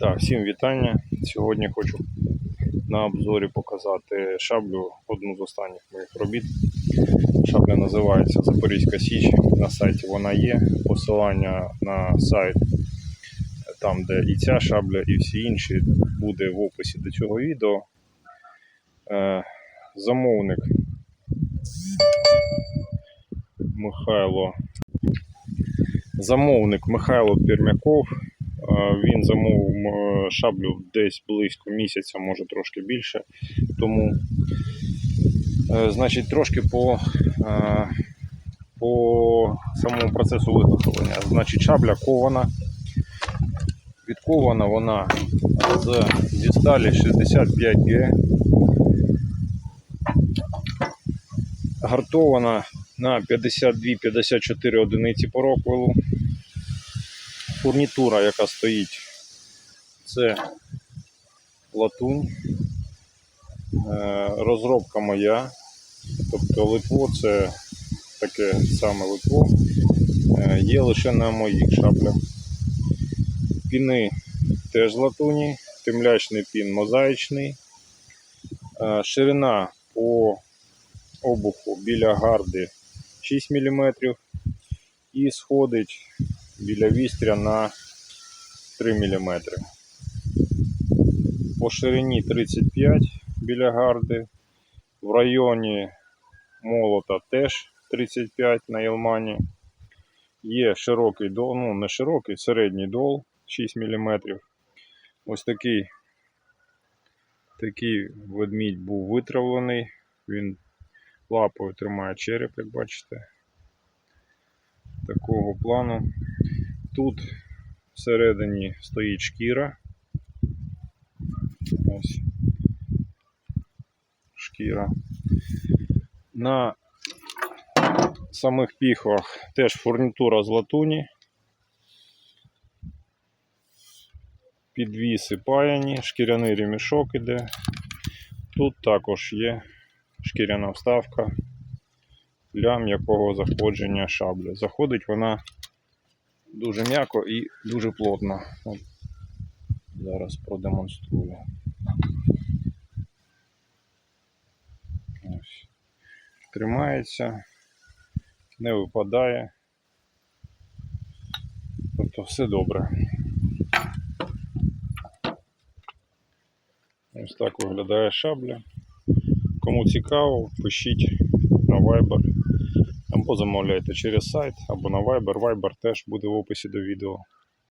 Так, всім вітання. Сьогодні хочу на обзорі показати шаблю, одну з останніх моїх робіт. Шабля називається Запорізька Січ. На сайті вона є. Посилання на сайт, там, де і ця шабля, і всі інші, буде в описі до цього відео. Е, замовник Михайло. Замовник Михайло Пермяков. Е, Він замовив шаблю десь близько місяця, може трошки більше. Тому, е, значить, трошки по, е, по самому процесу виготовлення. Значить, шабля кована. Відкована вона з, зі сталі 65G. Гартована на 52-54 одиниці по роквелу фурнітура, яка стоїть, це латунь. Е, Розробка моя. Тобто литво це таке саме литво. Е, Є лише на моїх шаблях. Піни теж латуні, темлячний пін мозаїчний. Е, Ширина по обуху біля гарди 6 мм і сходить біля вістря на 3 мм. По ширині 35 біля гарди. В районі молота теж 35 на Єлмані. Є широкий дол, ну не широкий, середній дол 6 мм. Ось такий, такий ведмідь був витравлений. Він лапою тримає череп, як бачите. Такого плану. Тут всередині стоїть шкіра. Ось шкіра. На самих піхвах теж фурнітура з латуні. Підвіси паяні, шкіряний ремішок іде. Тут також є шкіряна вставка для м'якого заходження шабля. Заходить вона дуже м'яко і дуже плотно. От, зараз продемонструю. Ось. Тримається, не випадає. Тобто все добре. Ось так виглядає шабля. Кому цікаво, пишіть на Viber або замовляйте через сайт, або на Viber. Viber теж буде в описі до відео.